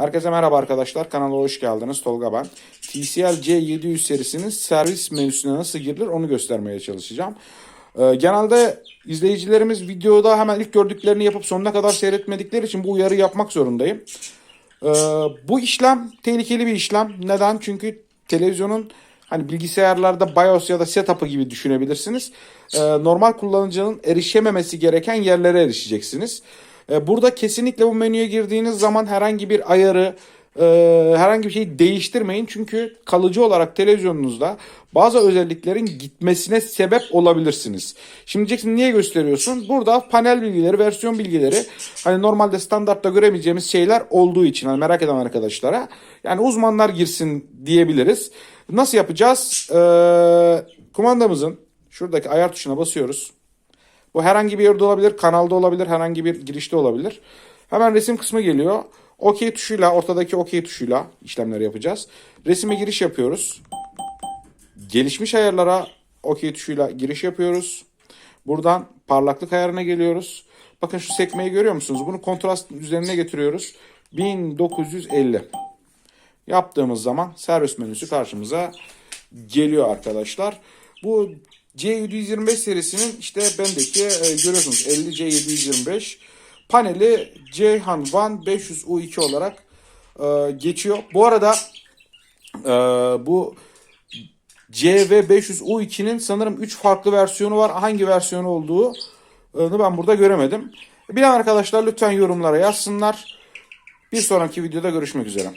Herkese merhaba arkadaşlar. Kanala hoş geldiniz. Tolga ben. TCL C700 serisinin servis menüsüne nasıl girilir onu göstermeye çalışacağım. Ee, genelde izleyicilerimiz videoda hemen ilk gördüklerini yapıp sonuna kadar seyretmedikleri için bu uyarı yapmak zorundayım. Ee, bu işlem tehlikeli bir işlem. Neden? Çünkü televizyonun hani bilgisayarlarda BIOS ya da setup'ı gibi düşünebilirsiniz. Ee, normal kullanıcının erişememesi gereken yerlere erişeceksiniz. Ee, burada kesinlikle bu menüye girdiğiniz zaman herhangi bir ayarı, e, herhangi bir şeyi değiştirmeyin. Çünkü kalıcı olarak televizyonunuzda bazı özelliklerin gitmesine sebep olabilirsiniz. Şimdi diyeceksin niye gösteriyorsun? Burada panel bilgileri, versiyon bilgileri hani normalde standartta göremeyeceğimiz şeyler olduğu için hani merak eden arkadaşlara yani uzmanlar girsin diyebiliriz. Nasıl yapacağız? Ee, kumandamızın şuradaki ayar tuşuna basıyoruz. Bu herhangi bir yerde olabilir, kanalda olabilir, herhangi bir girişte olabilir. Hemen resim kısmı geliyor. OK tuşuyla, ortadaki OK tuşuyla işlemleri yapacağız. Resime giriş yapıyoruz. Gelişmiş ayarlara OK tuşuyla giriş yapıyoruz. Buradan parlaklık ayarına geliyoruz. Bakın şu sekmeyi görüyor musunuz? Bunu kontrast üzerine getiriyoruz. 1950. Yaptığımız zaman servis menüsü karşımıza geliyor arkadaşlar. Bu C725 serisinin işte bendeki e, görüyorsunuz 50 C725 paneli Ceyhan One 500U2 olarak e, geçiyor. Bu arada e, bu CV500U2'nin sanırım 3 farklı versiyonu var. Hangi versiyonu olduğunu ben burada göremedim. Bilen arkadaşlar lütfen yorumlara yazsınlar. Bir sonraki videoda görüşmek üzere.